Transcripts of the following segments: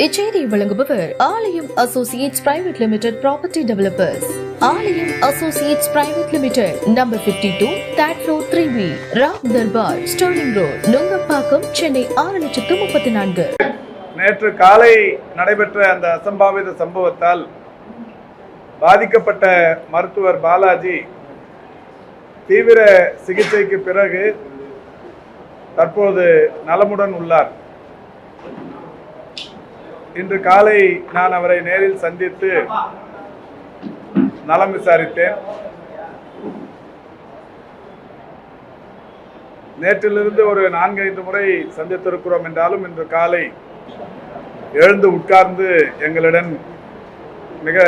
இச்செய்தியை வழங்குபவர் Aalayam Associates Private Limited property developers. Aalayam Associates Private Limited number 52 two that road three B Ram Darbar Sterling road Nungambakkam Chennai ஆறு லட்சத்து முப்பத்தி நான்கு. நேற்று காலை நடைபெற்ற அந்த அசம்பாவித சம்பவத்தால் பாதிக்கப்பட்ட மருத்துவர் பாலாஜி தீவிர சிகிச்சைக்கு பிறகு தற்போது நலமுடன் உள்ளார். இன்று காலை நான் அவரை நேரில் சந்தித்து நலம் விசாரித்தேன். நேற்றிலிருந்து ஒரு நான்கைந்து முறை சந்தித்திருக்கிறோம் என்றாலும் இன்று காலை எழுந்து உட்கார்ந்து எங்களுடன் மிக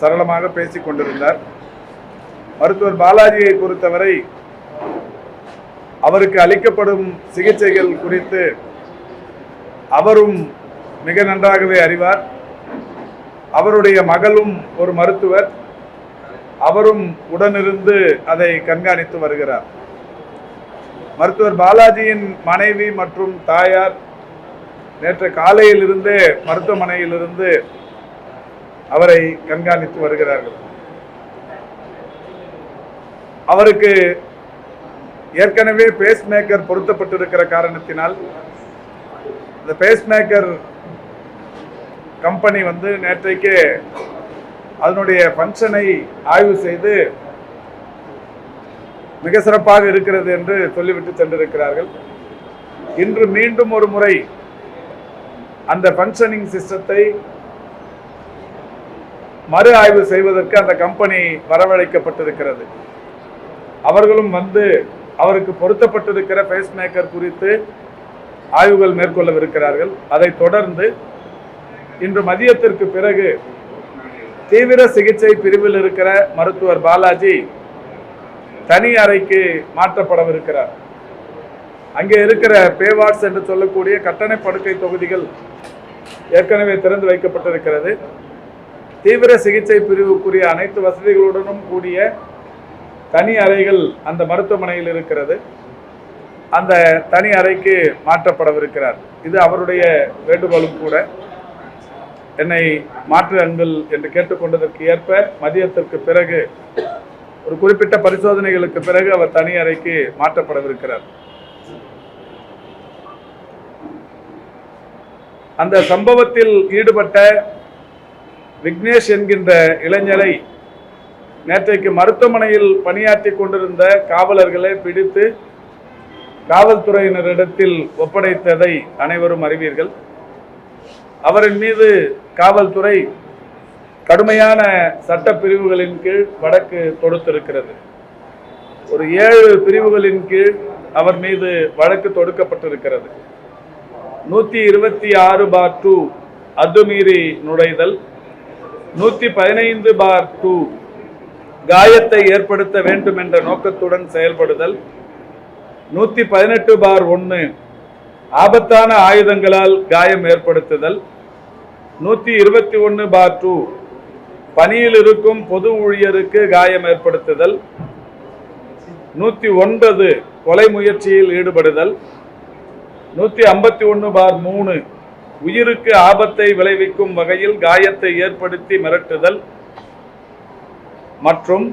சரளமாக பேசிக் கொண்டிருந்தார். மருத்துவர் பாலாஜியை பொறுத்தவரை அவருக்கு அளிக்கப்படும் சிகிச்சைகள் குறித்து அவரும் மிக நன்றாகவே அறிவார். அவருடைய மகளும் ஒரு மருத்துவர். அவரும் உடனிருந்து அதை கண்காணித்து வருகிறார். மருத்துவர் பாலாஜியின் மனைவி மற்றும் தாயார் நேற்று காலையில் இருந்தே மருத்துவமனையிலிருந்து அவரை கண்காணித்து வருகிறார்கள். அவருக்கு ஏற்கனவே பேஸ் மேக்கர் பொருத்தப்பட்டிருக்கிற காரணத்தினால் இந்த பேஸ் மேக்கர் கம்பெனி வந்து நேற்றைக்கு அதனுடைய ஃபங்க்ஷனை ஆய்வு செய்து மிக சிறப்பாக இருக்கிறது என்று சொல்லிவிட்டு சென்றிருக்கிறார்கள். இன்று மீண்டும் ஒரு முறை அந்த ஃபங்க்ஷனிங் சிஸ்டத்தை மறு ஆய்வு செய்வதற்கு அந்த கம்பெனி வரவழைக்கப்பட்டிருக்கிறது. அவர்களும் வந்து அவருக்கு பொருத்தப்பட்டிருக்கிற பேஸ் மேக்கர் குறித்து ஆய்வுகள் மேற்கொள்ளவிருக்கிறார்கள். அதை தொடர்ந்து இன்று மதியத்திற்கு பிறகு தீவிர சிகிச்சை பிரிவில் இருக்கிற மருத்துவர் பாலாஜி தனி அறைக்கு மாற்றப்படவிருக்கிறார். அங்கே இருக்கிற பேவார்ட்ஸ் என்று சொல்லக்கூடிய கட்டண படுக்கை தொகுதிகள் ஏற்கனவே திறந்து வைக்கப்பட்டிருக்கிறது. தீவிர சிகிச்சை பிரிவுக்குரிய அனைத்து வசதிகளுடனும் கூடிய தனி அறைகள் அந்த மருத்துவமனையில் இருக்கிறது. அந்த தனி அறைக்கு மாற்றப்படவிருக்கிறார். இது அவருடைய வேண்டுகோளும் கூட. என்னை மாற்று என்று கேட்டுக்கொண்டதற்கு ஏற்ப மதியத்திற்கு பிறகு ஒரு குறிப்பிட்ட பரிசோதனைகளுக்கு பிறகு அவர் தனி அறைக்கு மாற்றப்படவிருக்கிறார். அந்த சம்பவத்தில் ஈடுபட்ட விக்னேஷ் என்கின்ற இளைஞரை நேற்றைக்கு மருத்துவமனையில் பணியாற்றி கொண்டிருந்த காவலர்களை பிடித்து காவல்துறையினரிடத்தில் ஒப்படைத்ததை அனைவரும் அறிவீர்கள். அவரின் மீது காவல்துறை கடுமையான சட்ட பிரிவுகளின் கீழ் வழக்கு தொடுத்திருக்கிறது. ஒரு ஏழு பிரிவுகளின் கீழ் அவர் மீது வழக்கு தொடுக்கப்பட்டிருக்கிறது. நூற்றி இருபத்தி ஆறு பார் டூ அத்துமீறி நுழைதல் நூற்றி பதினைந்து பார் டூ காயத்தை ஏற்படுத்த வேண்டும் என்ற நோக்கத்துடன் செயல்படுதல் நூற்றி பதினெட்டு பார் ஒன்று ஆபத்தான ஆயுதங்களால் காயம் ஏற்படுத்துதல். நூற்றி இருபத்தி ஒன்று பார் டூ பணியில் இருக்கும் பொது ஊழியருக்கு காயம் ஏற்படுத்துதல். நூற்றி ஒன்பது கொலை முயற்சியில் ஈடுபடுதல். நூற்றி ஐம்பத்தி ஒன்று பார் மூணு. உயிருக்கு ஆபத்தை விளைவிக்கும் வகையில் காயத்தை ஏற்படுத்தி மிரட்டுதல். மற்றும்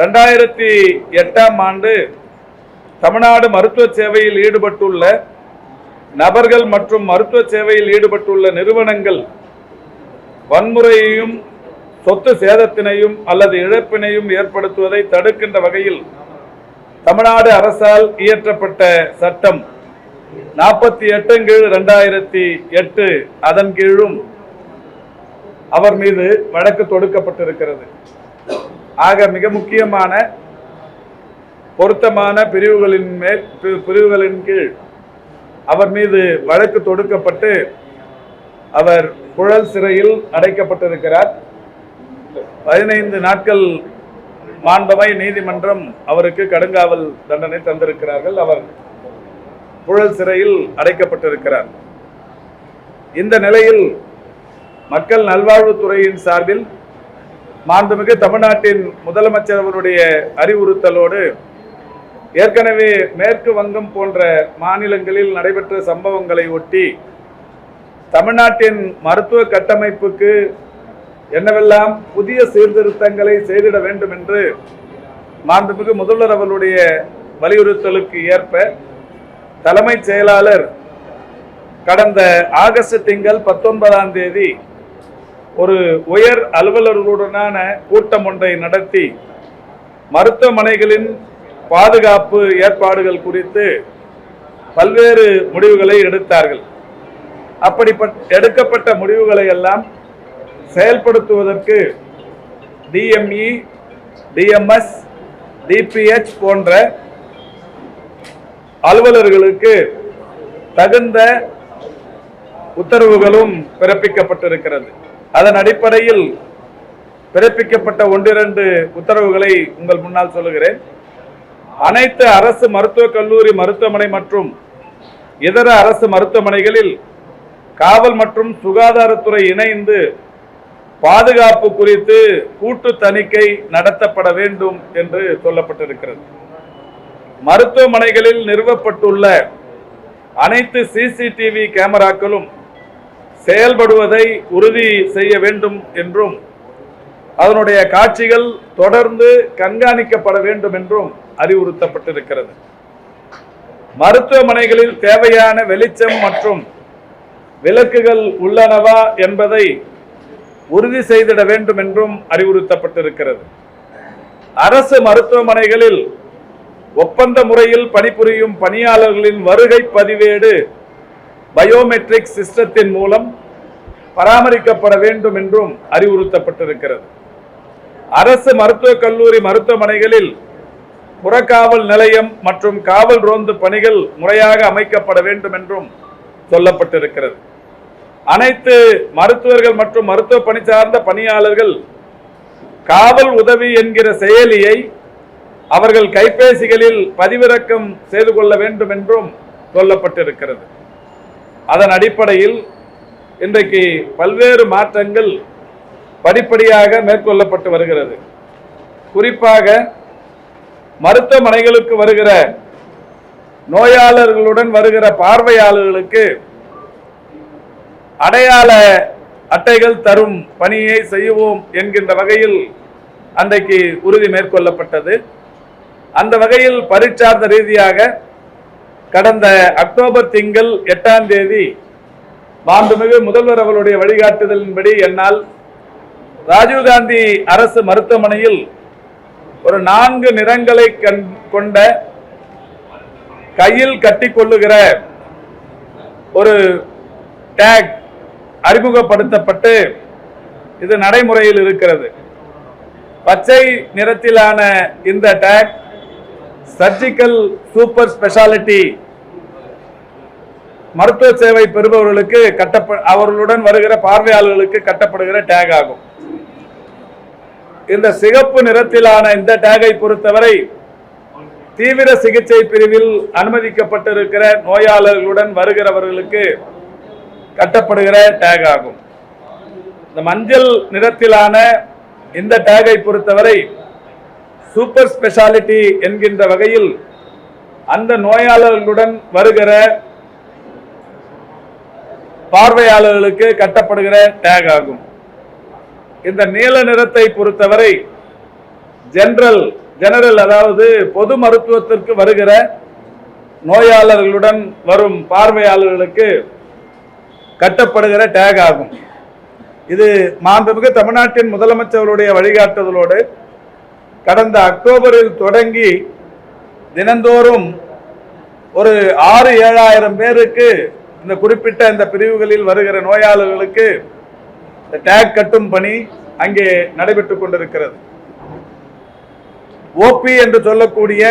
ரெண்டாயிரத்தி எட்டாம் ஆண்டு தமிழ்நாடு மருத்துவ சேவையில் ஈடுபட்டுள்ள நபர்கள் மற்றும் மருத்துவ சேவையில் ஈடுபட்டுள்ள நிறுவனங்கள் வன்முறையையும் சொத்து சேதத்தினையும் அல்லது இழப்பினையும் ஏற்படுத்துவதை தடுக்கின்ற வகையில் தமிழ்நாடு அரசால் இயற்றப்பட்ட சட்டம் நாற்பத்தி எட்டு கீழ் ரெண்டாயிரத்தி எட்டு அதன் கீழும் அவர் மீது வழக்கு தொடுக்கப்பட்டிருக்கிறது. ஆக மிக முக்கியமான பொருத்தமான பிரிவுகளின் மேல் பி- பிரிவுகளின் கீழ் அவர் மீது வழக்கு தொடுக்கப்பட்டு அவர் புழல் சிறையில் அடைக்கப்பட்டிருக்கிறார். பதினைந்து நாட்கள் மாண்பமை நீதிமன்றம் அவருக்கு கடுங்காவல் தண்டனை தந்திருக்கிறார்கள். அவர் புழல் சிறையில் அடைக்கப்பட்டிருக்கிறார். இந்த நிலையில் மக்கள் நல்வாழ்வுத்துறையின் சார்பில் மாண்புமிகு தமிழ்நாட்டின் முதலமைச்சர் அவருடைய அறிவுறுத்தலோடு ஏற்கனவே மேற்கு வங்கம் போன்ற மாநிலங்களில் நடைபெற்ற சம்பவங்களை ஒட்டி தமிழ்நாட்டின் மருத்துவ கட்டமைப்புக்கு என்னவெல்லாம் புதிய சீர்திருத்தங்களை செய்திட வேண்டும் என்று மாண்புமிகு முதல்வர் அவர்களுடைய வலியுறுத்தலுக்கு ஏற்ப தலைமைச் செயலாளர் கடந்த ஆகஸ்ட் திங்கள் பத்தொன்பதாம் தேதி ஒரு உயர் அலுவலர்களுடனான கூட்டம் ஒன்றை நடத்தி மருத்துவமனைகளின் பாதுகாப்பு ஏற்பாடுகள் குறித்து பல்வேறு முடிவுகளை எடுத்தார்கள். அப்படிப்பட்ட எடுக்கப்பட்ட முடிவுகளை எல்லாம் செயல்படுத்துவதற்கு டிஎம்இ டிஎம்எஸ் டிபிஎச் போன்ற அலுவலர்களுக்கு தகுந்த உத்தரவுகளும் பிறப்பிக்கப்பட்டிருக்கிறது. அதன் அடிப்படையில் பிறப்பிக்கப்பட்ட ஒன்றிரண்டு உத்தரவுகளை உங்கள் முன்னால் சொல்லுகிறேன். அனைத்து அரசு மருத்துவக் கல்லூரி மருத்துவமனை மற்றும் இதர அரசு மருத்துவமனைகளில் காவல் மற்றும் சுகாதாரத்துறை இணைந்து பாதுகாப்பு குறித்து கூட்டு தணிக்கை நடத்தப்பட வேண்டும் என்று சொல்லப்பட்டிருக்கிறது. மருத்துவமனைகளில் நிறுவப்பட்டுள்ள அனைத்து சிசிடிவி கேமராக்களும் செயல்படுவதை உறுதி செய்ய வேண்டும் என்றும் அதனுடைய காட்சிகள் தொடர்ந்து கண்காணிக்கப்பட வேண்டும் என்றும் அறிவுறுத்தப்பட்டிருக்கிறது. மருத்துவமனைகளில் தேவையான வெளிச்சம் மற்றும் விளக்குகள் உள்ளனவா என்பதை உறுதி செய்திட வேண்டும் என்றும் அறிவுறுத்தப்பட்டிருக்கிறது. அரசு மருத்துவமனைகளில் ஒப்பந்த முறையில் பணிபுரியும் பணியாளர்களின் வருகை பதிவேடு பயோமெட்ரிக் சிஸ்டத்தின் மூலம் பராமரிக்கப்பட வேண்டும் என்றும் அறிவுறுத்தப்பட்டிருக்கிறது. அரசு மருத்துவக் கல்லூரி மருத்துவமனைகளில் புறக்காவல் நிலையம் மற்றும் காவல் ரோந்து பணிகள் முறையாக அமைக்கப்பட வேண்டும் என்றும் சொல்லப்பட்டிருக்கிறது. அனைத்து மருத்துவர்கள் மற்றும் மருத்துவ பணி சார்ந்த பணியாளர்கள் காவல் உதவி என்கிற செயலியை அவர்கள் கைபேசிகளில் பதிவிறக்கம் செய்து கொள்ள வேண்டும் என்றும் சொல்லப்பட்டிருக்கிறது. அதன் அடிப்படையில் இன்றைக்கு பல்வேறு மாற்றங்கள் படிப்படியாக மேற்கொள்ளப்பட்டு வருகிறது. குறிப்பாக மருத்துவமனைகளுக்கு வருகிற நோயாளர்களுடன் வருகிற பார்வையாளர்களுக்கு அடையாள அட்டைகள் தரும் பணியை செய்வோம் என்கின்ற வகையில் அன்றைக்கு உறுதி மேற்கொள்ளப்பட்டது. அந்த வகையில் பரிச்சார்ந்த ரீதியாக கடந்த அக்டோபர் திங்கள் எட்டாம் தேதி மாண்புமிகு முதல்வர் அவருடைய வழிகாட்டுதலின்படி என்னால் ராஜீவ்காந்தி அரசு மருத்துவமனையில் ஒரு நான்கு நிறங்களை கண் கொண்ட கையில் கட்டிக்கொள்ளுகிற ஒரு டேக் அறிமுகப்படுத்தப்பட்டு இது நடைமுறையில் இருக்கிறது. பச்சை நிறத்திலான இந்த டேக் சர்ஜிக்கல் சூப்பர் ஸ்பெஷாலிட்டி மருத்துவ சேவை பெறுபவர்களுக்கு கட்டப்ப அவர்களுடன் வருகிற பார்வையாளர்களுக்கு கட்டப்படுகிற டேக் ஆகும். இந்த சிகப்பு நிறத்திலான இந்த டேகை பொறுத்தவரை தீவிர சிகிச்சை பிரிவில் அனுமதிக்கப்பட்டிருக்கிற நோயாளர்களுடன் வருகிறவர்களுக்கு கட்டப்படுகிற டேக் ஆகும். இந்த மஞ்சள் நிறத்திலான இந்த டேகை பொறுத்தவரை சூப்பர் ஸ்பெஷாலிட்டி என்கின்ற வகையில் அந்த நோயாளர்களுடன் வருகிற பார்வையாளர்களுக்கு கட்டப்படுகிற டேக் ஆகும். இந்த நீல நிறத்தை பொறுத்தவரை ஜெனரல் ஜெனரல் அதாவது பொது மருத்துவத்திற்கு வருகிற நோயாளர்களுடன் வரும் பார்வையாளர்களுக்கு கட்டப்படுகிற டேக் ஆகும். இது மாண்புமிகு தமிழ்நாட்டின் முதலமைச்சருடைய வழிகாட்டுதலோடு கடந்த அக்டோபரில் தொடங்கி தினந்தோறும் ஒரு ஆறு ஏழாயிரம் பேருக்கு இந்த குறிப்பிட்ட இந்த பிரிவுகளில் வருகிற நோயாளர்களுக்கு இந்த டேக் கட்டும் பணி அங்கே நடைபெற்றுக் கொண்டிருக்கிறது. ஓபி என்று சொல்லக்கூடிய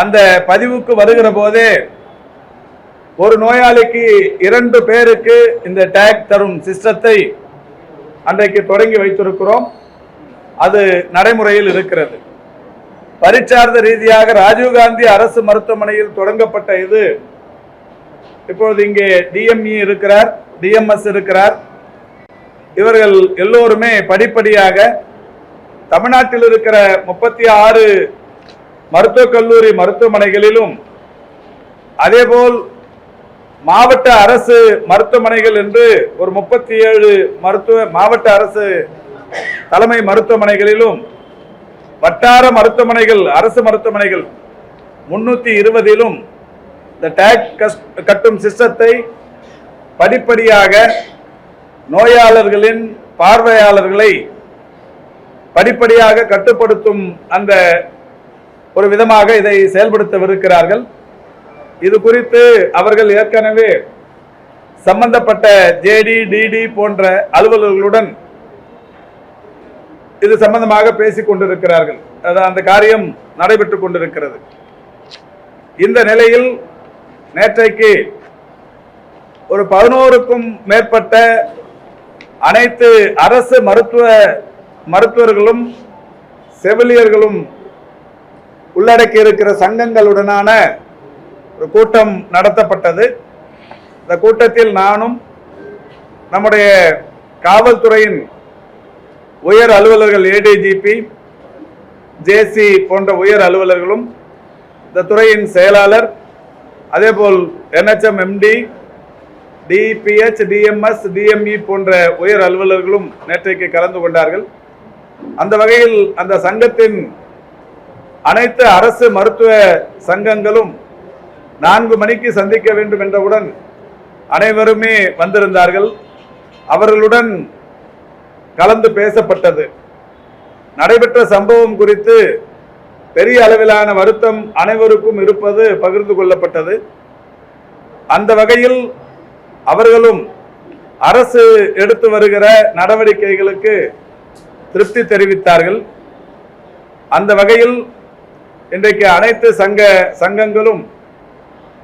அந்த பதிவுக்கு வருகிற போதே ஒரு நோயாளிக்கு இரண்டு பேருக்கு இந்த டேக் தரும் சிஸ்டத்தை அன்றைக்கு தொடங்கி வைத்திருக்கிறோம். அது நடைமுறையில் இருக்கிறது. பரிச்சார்ந்த ரீதியாக ராஜீவ்காந்தி அரசு மருத்துவமனையில் தொடங்கப்பட்ட இது. இப்பொழுது இங்கே டிஎம்இ இருக்கிறார் டிஎம்எஸ் இருக்கிறார். இவர்கள் எல்லோருமே படிப்படியாக தமிழ்நாட்டில் இருக்கிற முப்பத்தி ஆறு மருத்துவக் கல்லூரி மருத்துவமனைகளிலும் அதேபோல் மாவட்ட அரசு மருத்துவமனைகள் என்று ஒரு முப்பத்தி ஏழு மருத்துவ மாவட்ட அரசு தலைமை மருத்துவமனைகளிலும் வட்டார மருத்துவமனைகள் அரசு மருத்துவமனைகள் முன்னூத்தி இருபதிலும் இந்த டேக் கட்டும் சிஸ்டத்தை படிப்படியாக நோயாளர்களின் பார்வையாளர்களை படிப்படியாக கட்டுப்படுத்தும் அந்த ஒரு விதமாக இதை செயல்படுத்தவிருக்கிறார்கள். இது குறித்து அவர்கள் ஏற்கனவே சம்பந்தப்பட்ட ஜேடி டிடி போன்ற அலுவலர்களுடன் இது சம்பந்தமாக பேசிக் கொண்டிருக்கிறார்கள். அந்த காரியம் நடைபெற்றுக் கொண்டிருக்கிறது. இந்த நிலையில் நேற்றைக்கு ஒரு பதினோருக்கும் மேற்பட்ட அனைத்து அரசு மருத்துவ மருத்துவர்களும் செவிலியர்களும் உள்ளடக்கி இருக்கிற சங்கங்களுடனான ஒரு கூட்டம் நடத்தப்பட்டது. இந்த கூட்டத்தில் நானும் நம்முடைய காவல்துறையின் உயர் அலுவலர்கள் ஏடிஜிபி ஜேசி போன்ற உயர் அலுவலர்களும் இந்த துறையின் செயலாளர் அதேபோல் NHM MD DPH DMS DME போன்ற உயர் அலுவலர்களும் நேற்றைக்கு கலந்து கொண்டார்கள். அந்த வகையில் அந்த சங்கத்தின் அனைத்து அரசு மருத்துவ சங்கங்களும் நான்கு மணிக்கு சந்திக்க வேண்டும் என்றவுடன் அனைவருமே வந்திருந்தார்கள். அவர்களுடன் கலந்து பேசப்பட்டது. நடைபெற்ற சம்பவம் குறித்து பெரிய அளவிலான வருத்தம் அனைவருக்கும் இருப்பது பகிர்ந்து கொள்ளப்பட்டது. அந்த வகையில் அவர்களும் அரசு எடுத்து வருகிற நடவடிக்கைகளுக்கு திருப்தி தெரிவித்தார்கள். அந்த வகையில் இன்றைக்கு அனைத்து சங்க சங்கங்களும்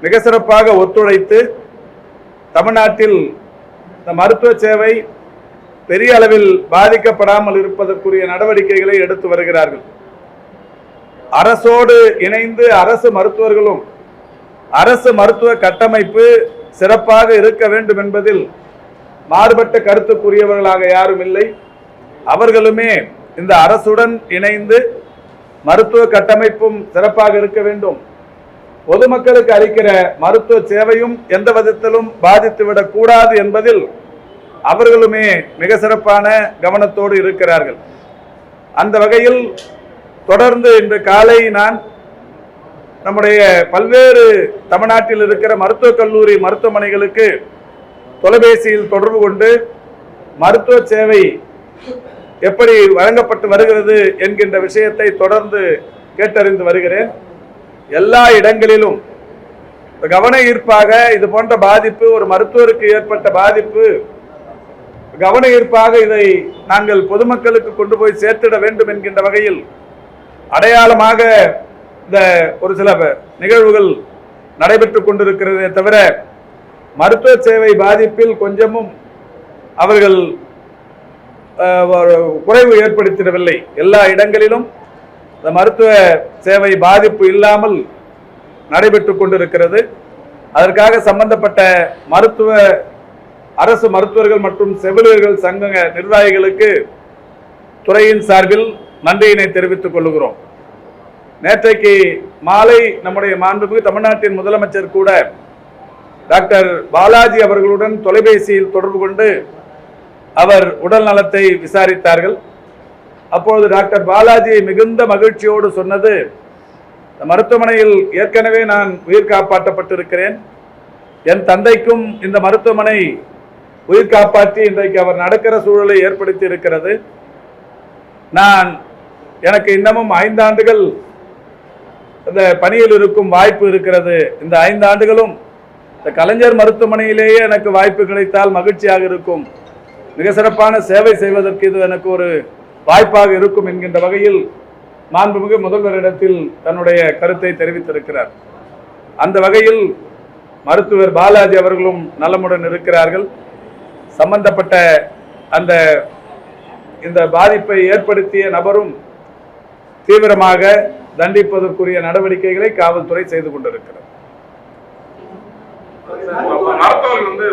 மிக சிறப்பாக ஒத்துழைத்து தமிழ்நாட்டில் இந்த மருத்துவ சேவை பெரிய அளவில் பாதிக்கப்படாமல் இருப்பதற்குரிய நடவடிக்கைகளை எடுத்து வருகிறார்கள். அரசோடு இணைந்து அரசு மருத்துவர்களும் அரசு மருத்துவ கட்டமைப்பு சிறப்பாக இருக்க வேண்டும் என்பதில் மாறுபட்ட கருத்துக்குரியவர்களாக யாரும் இல்லை. அவர்களுமே இந்த அரசுடன் இணைந்து மருத்துவ கட்டமைப்பும் சிறப்பாக இருக்க வேண்டும். பொதுமக்களுக்கு அளிக்கிற மருத்துவ சேவையும் எந்த விதத்திலும் பாதித்துவிடக் கூடாது என்பதில் அவர்களுமே மிக சிறப்பான கவனத்தோடு இருக்கிறார்கள். அந்த வகையில் தொடர்ந்து இன்று காலை நான் நம்முடைய பல்வேறு தமிழ்நாட்டில் இருக்கிற மருத்துவக் கல்லூரி மருத்துவமனைகளுக்கு தொலைபேசியில் தொடர்பு கொண்டு மருத்துவ சேவை எப்படி வழங்கப்பட்டு வருகிறது என்கின்ற விஷயத்தை தொடர்ந்து கேட்டறிந்து வருகிறேன். எல்லா இடங்களிலும் கவன ஈர்ப்பாக இது போன்ற பாதிப்பு ஒரு மருத்துவருக்கு ஏற்பட்ட பாதிப்பு கவன ஈர்ப்பாக இதை நாங்கள் பொதுமக்களுக்கு கொண்டு போய் சேர்த்திட வேண்டும் என்கின்ற வகையில் அடையாளமாக இந்த ஒரு சில நிகழ்வுகள் நடைபெற்றுக் கொண்டிருக்கிறதே தவிர மருத்துவ சேவை பாதிப்பில் கொஞ்சமும் அவர்கள் குறைவு ஏற்படுத்திடவில்லை. எல்லா இடங்களிலும் இந்த மருத்துவ சேவை பாதிப்பு இல்லாமல் நடைபெற்றுக் கொண்டிருக்கிறது. அதற்காக சம்பந்தப்பட்ட மருத்துவ அரசு மருத்துவர்கள் மற்றும் செவிலியர்கள் சங்க நிர்வாகிகளுக்கு துறையின் சார்பில் நன்றியினை தெரிவித்துக் கொள்கிறோம் நேற்றைக்கு மாலை நம்முடைய மாண்புமிகு தமிழ்நாட்டின் முதலமைச்சர் கூட டாக்டர் பாலாஜி அவர்களுடன் தொலைபேசியில் தொடர்பு கொண்டு அவர் உடல் நலத்தை விசாரித்தார்கள். அப்பொழுது டாக்டர் பாலாஜி மிகுந்த மகிழ்ச்சியோடு சொன்னது மருத்துவமனையில் ஏற்கனவே நான் உயிர் காப்பாற்றப்பட்டிருக்கிறேன். என் தந்தைக்கும் இந்த மருத்துவமனை உயிர் காப்பாற்றி இன்றைக்கு அவர் நடக்கிற சூழலை ஏற்படுத்தி இருக்கிறது. நான் எனக்கு இன்னமும் ஐந்தாண்டுகள் இந்த பணியில் இருக்கும் வாய்ப்பு இருக்கிறது. இந்த ஐந்து ஆண்டுகளும் இந்த கலைஞர் மருத்துவமனையிலேயே எனக்கு வாய்ப்பு கிடைத்தால் மகிழ்ச்சியாக இருக்கும். மிக சிறப்பான சேவை செய்வதற்கு இது எனக்கு ஒரு வாய்ப்பாக இருக்கும் என்கின்ற வகையில் மாண்புமிகு முதல்வரிடத்தில் தன்னுடைய கருத்தை தெரிவித்திருக்கிறார். அந்த வகையில் மருத்துவர் பாலாஜி அவர்களும் நலமுடன் இருக்கிறார்கள். சம்பந்தப்பட்ட அந்த இந்த பாதிப்பை ஏற்படுத்திய நபரும் தீவிரமாக தண்டிப்பதற்குரிய நடவடிக்கைகளை காவல்துறை செய்து கொண்டிருக்கிறது. வந்து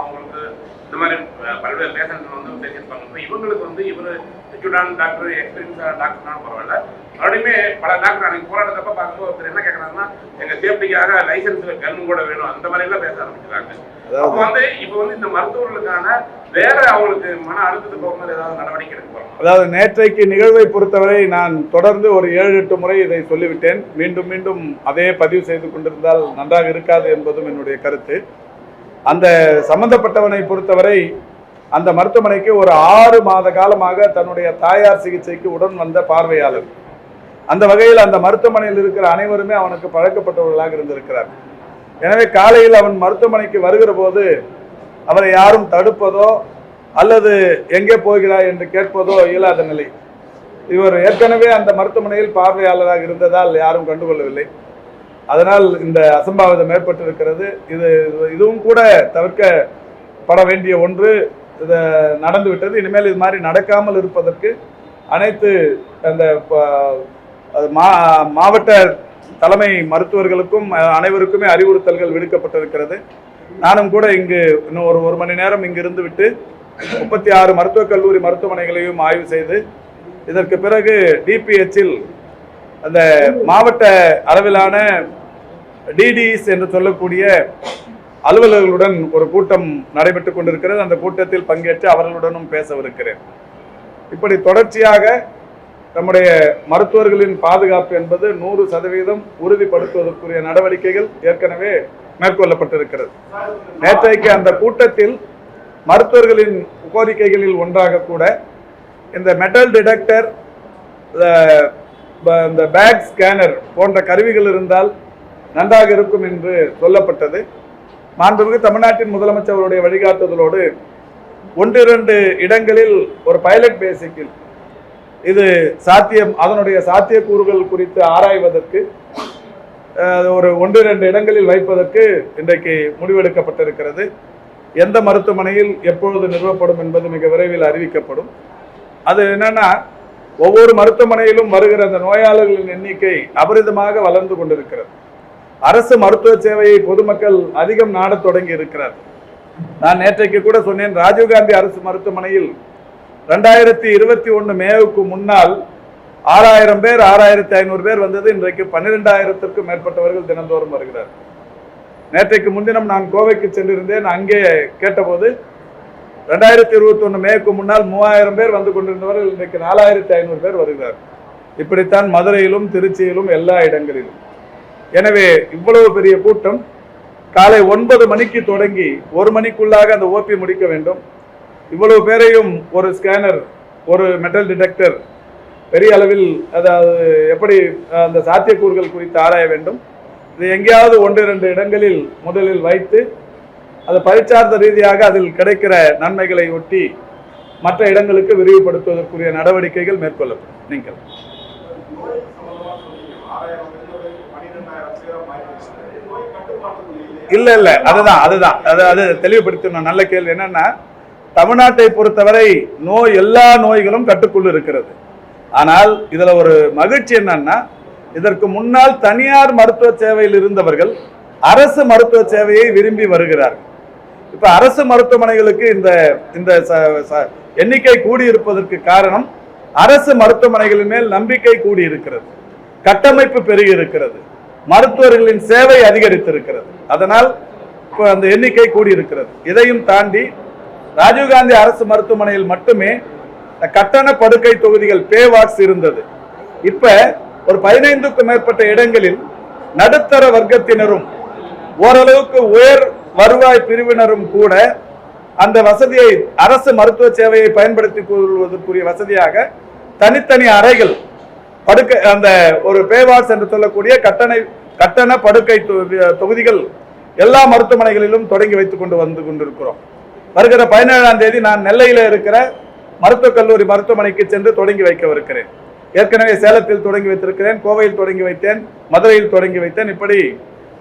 அவங்களுக்கு இந்த மாதிரி பல்வேறு பேஷண்ட் வந்து பேசியிருப்பாங்க இவங்களுக்கு வந்து இவர் எக்யூட்டான டாக்டர் எக்ஸ்பீரியன்ஸ் டாக்டர்னாலும் பரவாயில்ல. மறுபடியுமே பல டாக்டர் அன்னைக்கு போராட்டத்தப்ப பார்க்கும்போது ஒருத்தர் என்ன கேட்கறாங்கன்னா எங்க சேஃப்டிக்காக லைசன்ஸ் கன் கூட வேணும். அந்த மாதிரி எல்லாம் பேச ஆரம்பிக்கிறாங்க அப்போ வந்து இப்போ வந்து இந்த மருத்துவர்களுக்கான வேற அவங்களுக்கு மன அழுத்தத்துக்கு போகும்போது ஏதாவது நடவடிக்கை எடுக்க அதாவது நேற்றைக்கு நிகழ்வை பொறுத்தவரை நான் தொடர்ந்து ஒரு ஏழு எட்டு முறை இதை சொல்லிவிட்டேன். மீண்டும் மீண்டும் அதே பதிவு செய்து கொண்டிருந்தால் நன்றாக இருக்காது என்பதும் என்னுடைய கருத்து. அந்த சம்பந்தப்பட்டவனை பொறுத்தவரை அந்த மருத்துவமனைக்கு ஒரு ஆறு மாத காலமாக தன்னுடைய தாயார் சிகிச்சைக்கு உடன் வந்த பார்வையாளர். அந்த வகையில் அந்த மருத்துவமனையில் இருக்கிற அனைவருமே அவனுக்கு பழக்கப்பட்டவர்களாக இருந்திருக்கிறார். எனவே காலையில் அவன் மருத்துவமனைக்கு வருகிற போது அவரை யாரும் தடுப்பதோ அல்லது எங்கே போகிறாய் என்று கேட்பதோ இயலாத நிலை. இவர் ஏற்கனவே அந்த மருத்துவமனையில் பார்வையாளராக இருந்ததால் யாரும் கண்டுகொள்ளவில்லை. அதனால் இந்த அசம்பாவிதம் ஏற்பட்டிருக்கிறது. இது இதுவும் கூட தவிர்க்கப்பட வேண்டிய ஒன்று. இதை நடந்து விட்டது. இனிமேல் இது மாதிரி நடக்காமல் இருப்பதற்கு அனைத்து அந்த ப- மா மாவட்ட தலைமை மருத்துவர்களுக்கும் அனைவருக்குமே அறிவுறுத்தல்கள் விடுக்கப்பட்டிருக்கிறது. நானும் கூட இங்கு இன்னும் ஒரு ஒரு மணி நேரம் இங்கு இருந்து விட்டு முப்பத்தி ஆறு மருத்துவக் கல்லூரி மருத்துவமனைகளையும் ஆய்வு செய்து இதற்கு பிறகு டிபிஹெச்சில் அந்த மாவட்ட அளவிலான டிடிஇஸ் என்று சொல்லக்கூடிய அலுவலர்களுடன் ஒரு கூட்டம் நடைபெற்றுக் கொண்டிருக்கிறது. அந்த கூட்டத்தில் பங்கேற்று அவர்களுடனும் பேசவிருக்கிறேன். இப்படி தொடர்ச்சியாக நம்முடைய மருத்துவர்களின் பாதுகாப்பு என்பது நூறு சதவீதம் உறுதிப்படுத்துவதற்குரிய நடவடிக்கைகள் ஏற்கனவே மேற்கொள்ளப்பட்டிருக்கிறது. நேற்றைக்கு அந்த கூட்டத்தில் மருத்துவர்களின் கோரிக்கைகளில் ஒன்றாக கூட இந்த மெட்டல் டிடெக்டர் இந்த பேக் ஸ்கேனர் போன்ற கருவிகள் இருந்தால் நன்றாக இருக்கும் என்று சொல்லப்பட்டது. மாண்புமிகு தமிழ்நாட்டின் முதலமைச்சருடைய வழிகாட்டுதலோடு ஒன்றிரண்டு இடங்களில் ஒரு பைலட் பேசிக்கில் இது சாத்தியம் அதனுடைய சாத்தியக்கூறுகள் குறித்து ஆராய்வதற்கு ஒரு ஒரு ஒன்றிரண்டு இடங்களில் வைப்பதற்கு இன்றைக்கு முடிவெடுக்கப்பட்டிருக்கிறது. எந்த மருத்துவமனையில் எப்பொழுது நிறுவப்படும் என்பது மிக விரைவில் அறிவிக்கப்படும். அது என்னன்னா ஒவ்வொரு மருத்துவமனையிலும் வருகிற அந்த நோயாளர்களின் எண்ணிக்கை அபரிதமாக வளர்ந்து கொண்டிருக்கிறது. அரசு மருத்துவ சேவையை பொதுமக்கள் அதிகம் நாடத் தொடங்கி இருக்கிறார். நான் நேற்றைக்கு கூட சொன்னேன் ராஜீவ்காந்தி அரசு மருத்துவமனையில் ரெண்டாயிரத்தி இருபத்தி ஒன்று மேவுக்கு முன்னால் ஆறாயிரம் பேர் ஆறாயிரத்தி ஐநூறு பேர் வந்தது. இன்றைக்கு பன்னிரெண்டாயிரத்திற்கும் மேற்பட்டவர்கள் தினந்தோறும் வருகிறார். நேற்றைக்கு முன்தினம் நான் கோவைக்கு சென்றிருந்தேன். அங்கே கேட்டபோது ரெண்டாயிரத்தி இருபத்தி ஒன்று மேற்கு முன்னால் மூவாயிரம் பேர் வந்து கொண்டிருந்தவர்கள். இன்றைக்கு நாலாயிரத்தி ஐநூறு பேர் வருகிறார். இப்படித்தான் மதுரையிலும் திருச்சியிலும் எல்லா இடங்களிலும். எனவே இவ்வளவு பெரிய கூட்டம் காலை ஒன்பது மணிக்கு தொடங்கி ஒரு மணிக்குள்ளாக அந்த ஓபி முடிக்க வேண்டும். இவ்வளவு பேரையும் ஒரு ஸ்கேனர் ஒரு மெட்டல் டிடெக்டர் பெரிய அளவில் அதாவது எப்படி அந்த சாத்தியக்கூறுகள் குறித்து ஆராய வேண்டும். இது எங்கேயாவது ஒன்று இரண்டு இடங்களில் முதலில் வைத்து அது பரிச்சார்ந்த ரீதியாக அதில் கிடைக்கிற நன்மைகளை ஒட்டி மற்ற இடங்களுக்கு விரிவுபடுத்துவதற்குரிய நடவடிக்கைகள் மேற்கொள்ளப்படும். நீங்கள். இல்ல இல்ல அதுதான் அதுதான். அது அது தெளிவுபடுத்தணும் நல்ல கேள்வி என்னன்னா தமிழ்நாட்டை பொறுத்தவரை நோய் எல்லா நோய்களும் கட்டுக்குள் இருக்கிறது. ஆனால் இதுல ஒரு மகிழ்ச்சி என்னன்னா இதற்கு முன்னால் தனியார் மருத்துவ சேவையில் இருந்தவர்கள் அரசு மருத்துவ சேவையை விரும்பி வருகிறார்கள். இப்ப அரசு மருத்துவமனைகளுக்கு இந்த இந்த ச- ச- எண்ணிக்கை கூடியிருப்பதற்கு காரணம் அரசு மருத்துவமனைகளின் மேல் நம்பிக்கை கூடியிருக்கிறது. கட்டமைப்பு பெருகி இருக்கிறது. மருத்துவர்களின் சேவை அதிகரித்திருக்கிறது. அதனால் அந்த எண்ணிக்கை கூடியிருக்கிறது. இதையும் தாண்டி ராஜீவ்காந்தி அரசு மருத்துவமனையில் மட்டுமே கட்டண படுக்கை தொகுதிகள் பே வாக்ஸ் இருந்தது. இப்ப ஒரு பதினைந்துக்கும் மேற்பட்ட இடங்களில் நடுத்தர வர்க்கத்தினரும் ஓரளவுக்கு உயர் வருவாய் பிரிவினரும் கூட அந்த வசதியை அரசு மருத்துவ சேவையை பயன்படுத்திக் கொள்வதற்குரிய வசதியாக தனித்தனி அறைகள் படுக்கை அந்த ஒரு பேவாஸ் என்று சொல்லக்கூடிய கட்டணை கட்டண படுக்கை தொகுதிகள் எல்லா மருத்துவமனைகளிலும் தொடங்கி வைத்துக் கொண்டு வந்து கொண்டிருக்கிறோம். வருகிற பதினேழாம் தேதி நான் நெல்லையில இருக்கிற மருத்துவக் கல்லூரி மருத்துவமனைக்கு சென்று தொடங்கி வைக்கவிருக்கிறேன். ஏற்கனவே சேலத்தில் தொடங்கி வைத்திருக்கிறேன் கோவையில் தொடங்கி வைத்தேன் மதுரையில் தொடங்கி வைத்தேன். இப்படி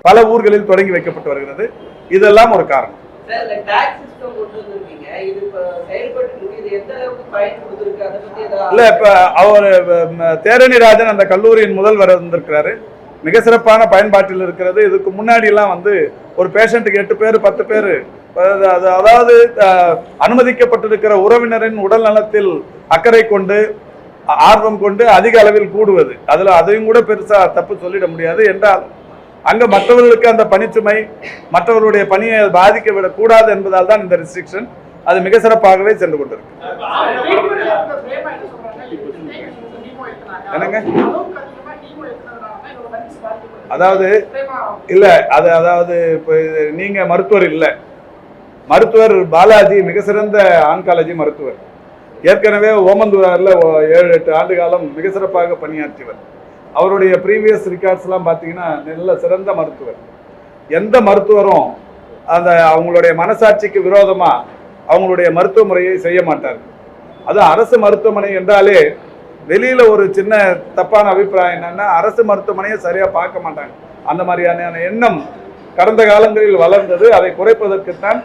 பல ஊர்களில் தொடங்கி வைக்கப்பட்டு வருகிறது. இதெல்லாம் ஒரு காரணம். இல்லை இப்போ இல்ல இப்ப அவர் தேரணிராஜன் தேரணி ராஜன் அந்த கல்லூரியின் முதல்வர் வந்திருக்கிறாரு மிக சிறப்பான பயன்பாட்டில் இருக்கிறது. இதுக்கு முன்னாடி எல்லாம் வந்து ஒரு பேஷண்ட்டுக்கு எட்டு பேர் பத்து பேர். அதாவது அனுமதிக்கப்பட்டிருக்கிற உறவினரின் உடல் நலத்தில் அக்கறை கொண்டு ஆர்வம் கொண்டு அதிக அளவில் கூடுவது. அதுல அதையும் கூட பெருசா தப்பு சொல்லிட முடியாது. என்றால் அங்க மற்றவர்களுக்கு அந்த பணிச்சுமை மற்றவர்களுடைய பணியை பாதிக்க விடக்கூடாது என்பதால் தான் இந்த ரெஸ்ட்ரிக்ஷன் அது மிக சிறப்பாகவே சென்று கொண்டிருக்கு. என்னங்க? அதாவது இல்ல அது அதாவது இப்போ நீங்க மருத்துவர் இல்லை. மருத்துவர் பாலாஜி மிக சிறந்த ஆன்காலஜி மருத்துவர். ஏற்கனவே ஓமந்தூரார்ல ஓ- ஏழு எட்டு ஆண்டு காலம் மிக சிறப்பாக பணியாற்றியவர். அவருடைய ப்ரீவியஸ் ரெக்கார்ட்ஸ் எல்லாம் பார்த்தீங்கன்னா நல்ல சிறந்த மருத்துவர். எந்த மருத்துவரும் அந்த அவங்களுடைய மனசாட்சிக்கு விரோதமாக அவங்களுடைய மருத்துவ முறையை செய்ய மாட்டார் அது அரசு மருத்துவமனை என்றாலே வெளியில ஒரு சின்ன தப்பான அபிப்பிராயம் என்னன்னா அரசு மருத்துவமனையை சரியா பார்க்க மாட்டாங்க. அந்த மாதிரியான எண்ணம் கடந்த காலங்களில் வளர்ந்தது. அதை குறைப்பதற்குத்தான்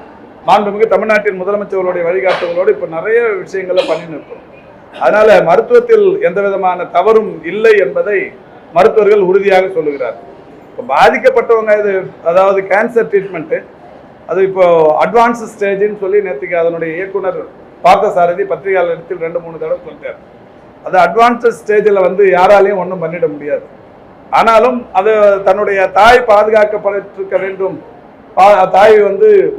மாண்புமிகு தமிழ்நாட்டின் முதலமைச்சர்களுடைய வழிகாட்டுதலோடு இப்போ நிறைய விஷயங்களை பண்ணி நிற்கிறோம் அதனால மருத்துவத்தில் எந்த விதமான தவறும் இல்லை என்பதை மருத்துவர்கள் உறுதியாக சொல்லுகிறார் இப்போ பாதிக்கப்பட்டவங்க இது அதாவது கேன்சர் ட்ரீட்மெண்ட்டு அது இப்போ அட்வான்ஸ் ஸ்டேஜ்னு சொல்லி நேற்றுக்கு அதனுடைய இயக்குனர் பார்த்தசாரதி பத்திரிகையாளரிடத்தில் ரெண்டு மூணு தடவை சொல்லிட்டார். அது அட்வான்ஸ் ஸ்டேஜில் வந்து யாராலையும் ஒன்றும் பண்ணிட முடியாது. ஆனாலும் அது தன்னுடைய தாய் பாதுகாக்கப்பட்டிருக்க வேண்டும். பா- தாய் வந்து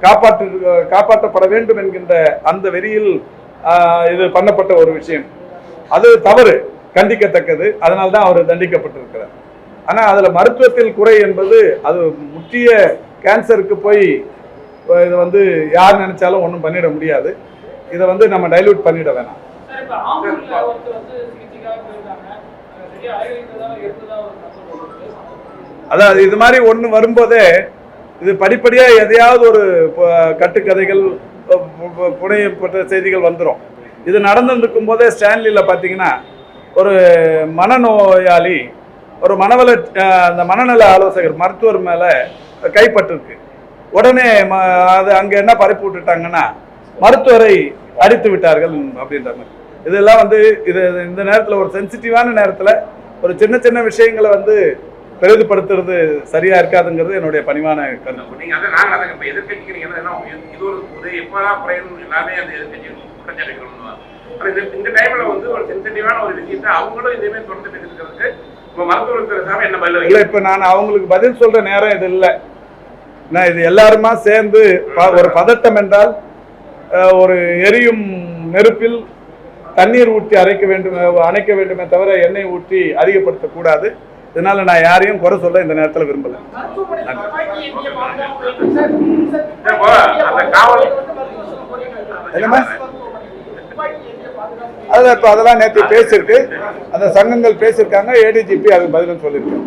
காப்பாற்று காப்பாற்றப்பட வேண்டும் என்கின்ற அந்த வெறியில் இது பண்ணப்பட்ட ஒரு விஷயம். அது தவறு கண்டிக்கத்தக்கது. அதனால்தான் அவர் தண்டிக்கப்பட்டிருக்கிறார். ஆனால் அதில் மருத்துவத்தில் குறை என்பது அது முக்கிய கேன்சருக்கு போய் இது வந்து யார் நினைச்சாலும் ஒன்றும் பண்ணிட முடியாது. இதை வந்து நம்ம டைல்யூட் பண்ணிட வேணாம். அதாவது இது மாதிரி ஒன்று வரும்போதே இது படிப்படியாக எதையாவது ஒரு கட்டுக்கதைகள் புனையப்பட்ட செய்திகள் வந்துடும் இது நடந்துருக்கும் போதே ஸ்டான்லியில் பார்த்தீங்கன்னா ஒரு மனநோயாளி ஒரு மனவள அந்த மனநல ஆலோசகர் மருத்துவர் மேலே கைப்பட்டிருக்கு உடனே அது அங்கே என்ன பரப்பி விட்டுட்டாங்கன்னா மருத்துவரை அடித்து விட்டார்கள் அப்படின்ற மாதிரி. இதெல்லாம் வந்து இது இந்த நேரத்தில் ஒரு சென்சிட்டிவான நேரத்தில் ஒரு சின்ன சின்ன விஷயங்களை வந்து பெரிதுபடுத்துறது சரியா இருக்காதுங்கிறது என்னுடைய பணிவான கருத்து. நீங்க அதை நாங்க அதை என்ன இது- ஒரு ஒரு குறையணும் எல்லாமே அந்த குற்றச்சாட்டுகள் இந்த டைம்ல வந்து ஒரு சென்சிட்டிவான ஒரு விஷயத்தை அவங்களும் இதே தொடர்ந்து இல்ல? இப்ப நான் அவங்களுக்கு பதில் சொல்ற நேரம் இது இல்ல. நான் இது எல்லாருமா சேர்ந்து ஒரு பதட்டம் என்றால் ஒரு எரியும் நெருப்பில் தண்ணீர் ஊற்றி அரைக்க வேண்டும் அணைக்க வேண்டுமே தவிர எண்ணெய் ஊற்றி அதிகப்படுத்தக்கூடாது இதனால நான் யாரையும் குறை சொல்ல இந்த நேரத்தில் விரும்பல. மருத்துவமனை அதில் இப்போ அதெல்லாம் நேற்று பேசியிருக்கு. அந்த சங்கங்கள் பேசியிருக்காங்க ஏடிஜிபி அதுக்கு பதிலும் சொல்லியிருக்காங்க.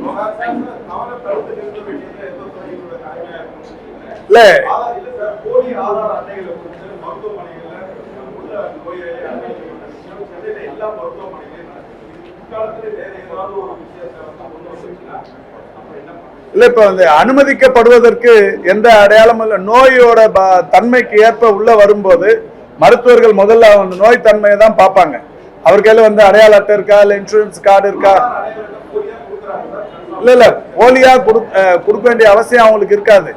இல்லை. இல்லை. இப்போ வந்து அனுமதிக்கப்படுவதற்கு எந்த அடையாளமும் இல்லை. நோயோட தன்மைக்கு ஏற்ப உள்ள வரும்போது மருத்துவர்கள் முதல்ல அந்த நோய் தன்மையை தான் பார்ப்பாங்க. அவர் கையில் வந்து அடையாள அட்டை இருக்கா இல்லை இன்சூரன்ஸ் கார்டு இருக்கா? இல்லை இல்லை போலியாக கொடு கொடுக்க வேண்டிய அவசியம் அவங்களுக்கு இருக்காது.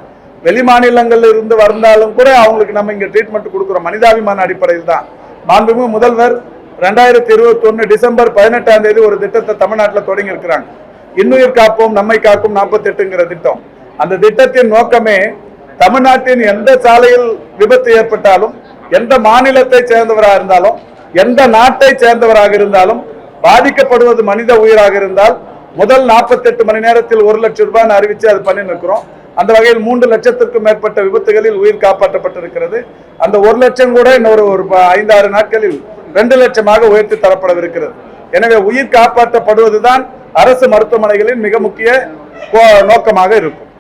வெளி மாநிலங்கள்ல இருந்து வந்தாலும் கூட அவங்களுக்கு நம்ம இங்கே ட்ரீட்மெண்ட் கொடுக்குறோம். மனிதாபிமான அடிப்படையில் தான். மாண்புமிகு முதல்வர் ரெண்டாயிரத்தி இருபத்தி டிசம்பர் பதினெட்டாம் தேதி ஒரு திட்டத்தை தமிழ்நாட்டில் தொடங்கி இருக்கிறாங்க. இன்னுயிர் காப்போம் நம்மை காக்கும் நாற்பத்தெட்டுங்கிற திட்டம். அந்த திட்டத்தின் நோக்கமே தமிழ்நாட்டின் எந்த சாலையில் விபத்து ஏற்பட்டாலும் எந்த மாநிலத்தை சேர்ந்தவராக இருந்தாலும் எந்த நாட்டை சேர்ந்தவராக இருந்தாலும் பாதிக்கப்படுவது மனித உயிராக இருந்தால் முதல் 48 மணி நேரத்தில் ஒரு லட்சம் ரூபாய் அறிவிச்சு அது பண்ணி நிற்கிறோம் அந்த வகையில் மூன்று லட்சத்திற்கும் மேற்பட்ட விபத்துகளில் உயிர் காப்பாற்றப்பட்டிருக்கிறது. அந்த ஒரு லட்சம் கூட இன்னொரு ஒரு ஐந்தாறு நாட்களில் ரெண்டு லட்சமாக உயர்த்தி தரப்படவிருக்கிறது. எனவே உயிர் காப்பாற்றப்படுவதுதான் அரசு மருத்துவமனைகளின் மிக முக்கிய கோ- நோக்கமாக இருக்கும்.